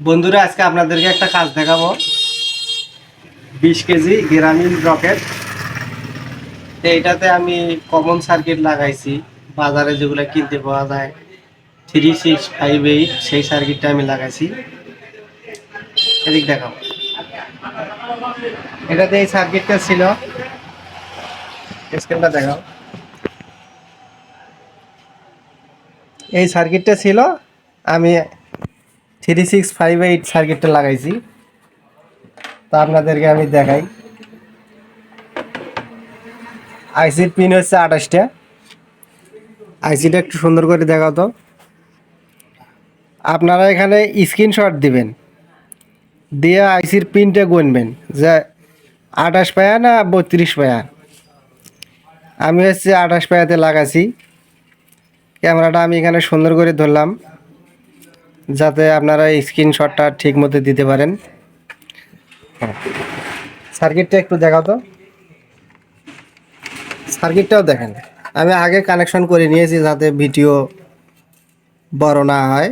বন্ধুরা, আজকে আপনাদেরকে একটা কাজ দেখাবো। বিশ কেজি গ্রামীণ রকেট। তো এইটাতে আমি কমন সার্কিট লাগাইছি। বাজারে যেগুলো কিনতে পাওয়া যায় থ্রি সিক্স ফাইভ এইট সেই সার্কিটটা আমি লাগাইছি। এদিক দেখাও। এটাতে এই সার্কিটটা ছিল। স্ক্রিনটা দেখাও। এই সার্কিটটা ছিল, আমি থ্রি সিক্স ফাইভ এইট সার্কিটটা লাগাইছি। তা আপনাদেরকে আমি দেখাই। আইসির পিন হচ্ছে আঠাশটা। আইসিটা একটু সুন্দর করে দেখাও তো। আপনারা এখানে স্ক্রিনশট দিবেন। দিয়ে আইসির পিনটা গুনবেন যে আঠাশ পায়া না বত্রিশ পায়া? আমি হচ্ছে আঠাশ পায়াতে লাগাছি ক্যামেরাটা আমি এখানে সুন্দর করে ধরলাম। যাতে আপনারা স্ক্রিনশটটা ঠিক মতো দিতে পারেন। সার্কিটটা একটু দেখাও তো। সার্কিটটাও দেখেন। আমি আগে কানেকশন করে নিয়েছি যাতে ভিডিও বড় না হয়।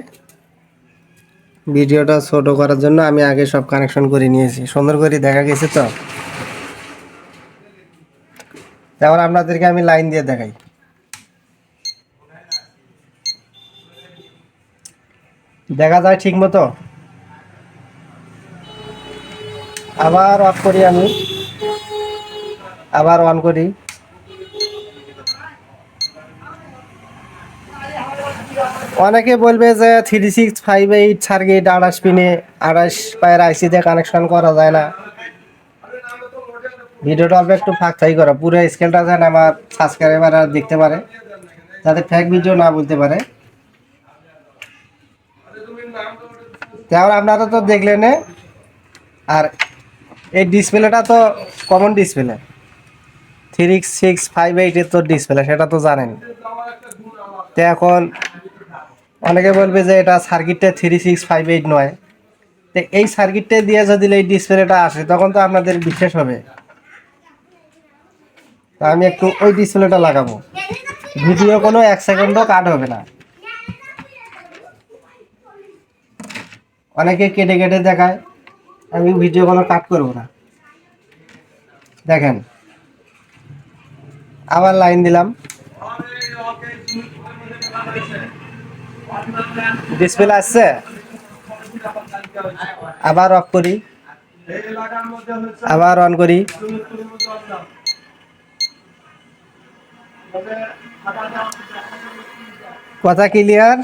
ভিডিওটা ছোট করার জন্য আমি আগে সব কানেকশন করে নিয়েছি। সুন্দর করে দেখা গেছে তো? তারপর আপনাদেরকে আমি লাইন দিয়ে দেখাই। দেখা যায় ঠিক মতো। আবার অফ করি আমি। আবার অন করি। অনেকে বলবে যে three six five eight circuit আঠাশ পিনে আঠাশ পায়ের আইসিতে কানেকশন করা যায় না। ভিডিওটা অল্প একটু ফাঁক থাই করা, পুরো স্কেলটা যেন আমার সাবস্ক্রাইবার দেখতে পারে, যাতে ফেক ভিডিও না বলতে পারে। তাহলে আপনারা তো দেখলেন আর এই ডিসপ্লেটা তো common display three six five এইটের তো ডিসপ্লে সেটা তো জানেন। তো এখন অনেকে বলবে যে এটা সার্কিটটা থ্রি সিক্স ফাইভ এইট নয়। তো এই সার্কিটটা দিয়ে যদি এই ডিসপ্লেটা আসে, তখন তো আপনাদের বিশ্বাস হবে। তা আমি একটু ওই ডিসপ্লেটা লাগাবো। ভিডিও কোনো এক সেকেন্ডও কাট হবে না। অনেকে কেটে কেটে দেখায়, আমি ভিডিও কোনো কাট করব না। দেখেন, আবার লাইন দিলাম। ডিসপ্লে আসছে? আবার অফ করি। আবার অন করি। কথা ক্লিয়ার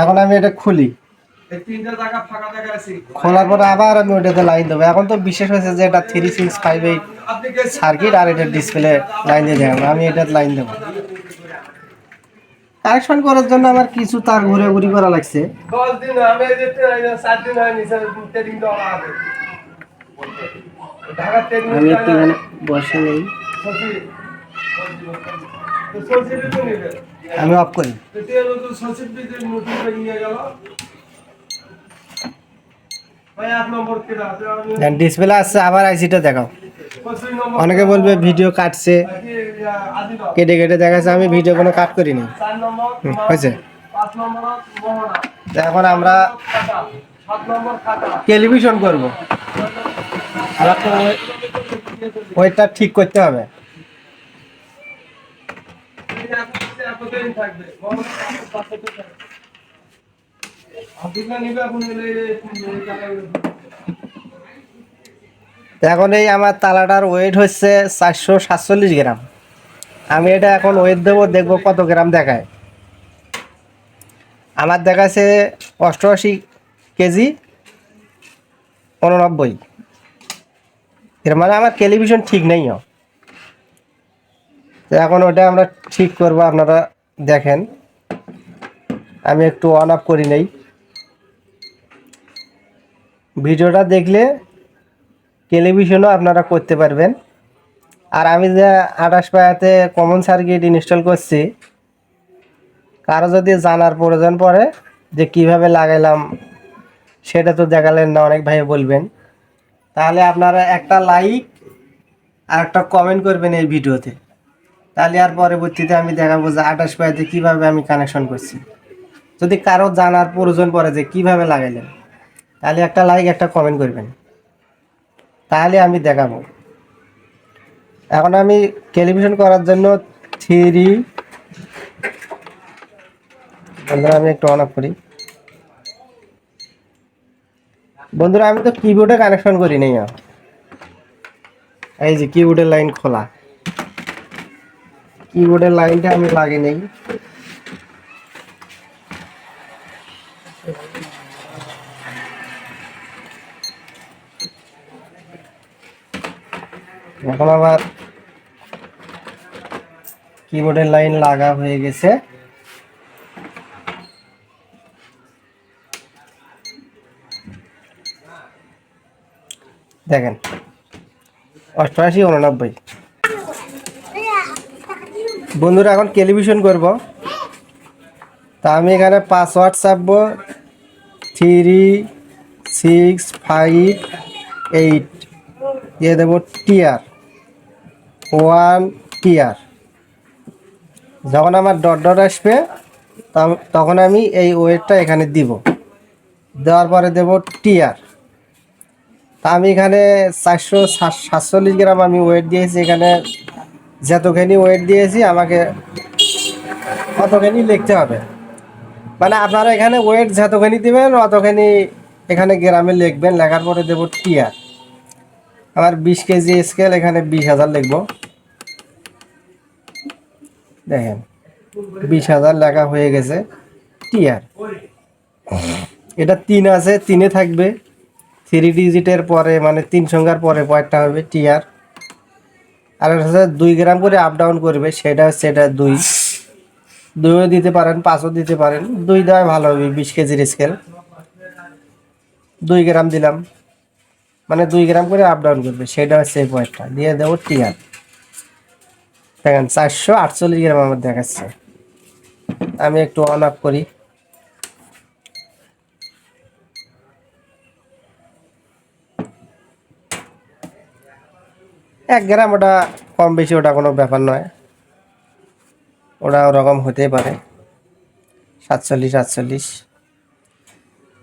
এখন আমি এটা খুলি। খোলার পরে আবার আমি ওটাতে লাইন দেবো। এখন তো বিশেষ হয়েছে যে এটা three six five eight circuit আর এটা ডিসপ্লে লাইন দিয়ে দেখাবো আমি এটার লাইন দেবো। কারেকশন করার জন্য আমার কিছু তার ঘুরে ঘুরি করা লাগছে। আমি একটু বসে নেই। আমি অফ করি। ডিসপ্লে আসছে আবার আইসিটা দেখাও। অনেকে বলবে ভিডিও কাটছে। কেটে কেটে দেখাচ্ছে আমি ভিডিও কোনো কাট করিনি। হয়েছে। এখন আমরা টেলিভিশন করব। ওইটা ঠিক করতে হবে। এখন এই আমার তালাটার ওয়েট হচ্ছে চারশো সাতচল্লিশ গ্রাম। আমি এটা এখন ওয়েট দেবো, দেখব কত গ্রাম দেখায়। আমার দেখাচ্ছে অষ্টআশি কেজি, উননব্বই। এর মানে আমার টেলিভিশন ঠিক নেই এখন ওটা আমরা ঠিক করব, আপনারা দেখেন। আমি একটু অন অফ করি নেই। ভিডিওটা দেখলে টেলিভিশনও আপনারা করতে পারবেন। আর আমি যে আঠাশ পায়াতে কমন সার্কিট ইনস্টল করছি, কারও যদি জানার প্রয়োজন পড়ে যে কীভাবে লাগাইলাম, সেটা তো দেখালেন না, অনেক ভাই বলবেন। তাহলে আপনারা একটা লাইক আর একটা কমেন্ট করবেন এই ভিডিওতে। তাহলে আর পরবর্তীতে আমি দেখাবো যে আঠাশ পায়াতে কীভাবে আমি কানেকশন করছি। যদি কারও জানার প্রয়োজন পড়ে যে কীভাবে লাগাইলেন, তাহলে একটা লাইক একটা কমেন্ট করবেন। তাহলে আমি দেখাবো। এখন আমি টেলিভিশন করার জন্য থ্রি বন্ধুরা, আমি একটু অন করি। বন্ধুরা, আমি তো কিবোর্ডে কানেকশন করি নাই। এই যে কিবোর্ডের লাইন খোলা। কিবোর্ডের লাইনটা আমি লাগিয়ে নেই। এখন আবার কিবোর্ডের লাইন লাগা হয়ে গেছে। দেখেন, অষ্টআশি, উননব্বই। বন্ধুরা, এখন টেলিভিশন করব। তা আমি এখানে পাসওয়ার্ড চাপবো। থ্রি সিক্স ফাইভ এইট দিয়ে দেবো টিআর ওয়ান টিআর যখন আমার ডট ডট আসবে তখন- আমি এই ওয়েটটা এখানে দিব। দেওয়ার পরে দেব টিআর তা আমি এখানে চারশো সাতচল্লিশ গ্রাম আমি ওয়েট দিয়েছি এখানে যতখানি ওয়েট দিয়েছি, আমাকে অতখানি লিখতে হবে। মানে আপনারা এখানে ওয়েট যতখানি দিবেন, অতখানি এখানে গ্রামে লিখবেন, লেখার পরে দেব টিআর আমার বিশ কেজি স্কেল এখানে বিশ হাজার লিখব। দেখেন, বিশ হাজার লেখা হয়ে গেছে টিআর এটা তিন আছে, তিনে থাকবে। থ্রি ডিজিটের পরে মানে তিন সংখ্যার পরে পয়েন্টটা হবে টিআর আর হচ্ছে দুই গ্রাম করে আপ ডাউন করবে, সেটা এটা দুই। দুইও দিতে পারেন, পাঁচও দিতে পারেন। দুই দেওয়াই ভালো হবে, বিশ কেজির স্কেল দুই গ্রাম দিলাম। মানে দুই গ্রাম করে আপ ডাউন করবে, সেটা হচ্ছে এই পয়েন্টটা দিয়ে দেবো টিআর দেখেন, চারশো আটচল্লিশ গ্রাম আমার দেখাচ্ছে। আমি একটু অন আপ করি। এক গ্রাম ওটা কম বেশি ওটা কোনো ব্যাপার নয়। ওটা ওরকম হতেই পারে। সাতচল্লিশ, আটচল্লিশ।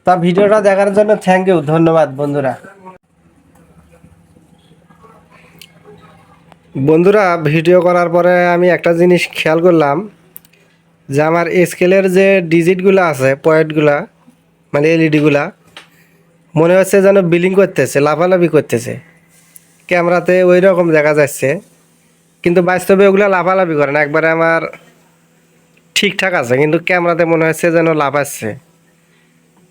তা ভিডিওটা দেখার জন্য থ্যাংক ইউ ধন্যবাদ বন্ধুরা। বন্ধুরা, ভিডিও করার পরে আমি একটা জিনিস খেয়াল করলাম যে আমার স্কেলের যে ডিজিটগুলো আছে পয়েন্টগুলা মানে এলইডিগুলা মনে হচ্ছে যেন বিলিং করতেছে, লাফালাফি করতেছে। ক্যামেরাতে ওই রকম দেখা যাচ্ছে। কিন্তু বাস্তবে ওগুলো লাফালাফি করে না, একবারে আমার ঠিকঠাক আছে, কিন্তু ক্যামেরাতে মনে হচ্ছে যেন লাফাচ্ছে।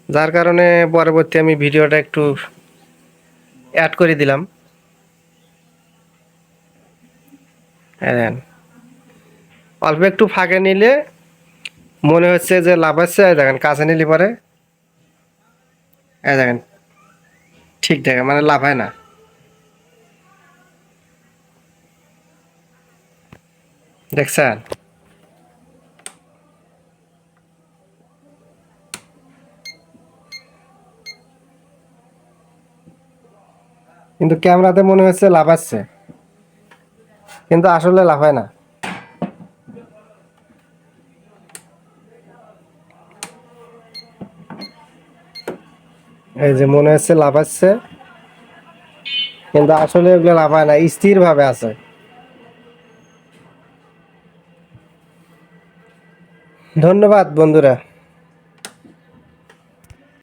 যার কারণে পরবর্তী আমি ভিডিওটা একটু অ্যাড করে দিলাম। হ্যাঁ। অল্প একটু ফাঁকে নিলে মনে হচ্ছে যে লাফাচ্ছে, এই দেখেন, কাছে নিলে পরে, এই দেখেন, ঠিক দেখেন মানে লাফায় না। দেখছেন? কিন্তু ক্যামেরাতে মনে হচ্ছে লাফাচ্ছে। কিন্তু আসলে লাফায় না। এই যে মনে হচ্ছে লাফাচ্ছে। কিন্তু আসলে ওগুলো লাফায় না স্থির ভাবে আছে। ধন্যবাদ বন্ধুরা।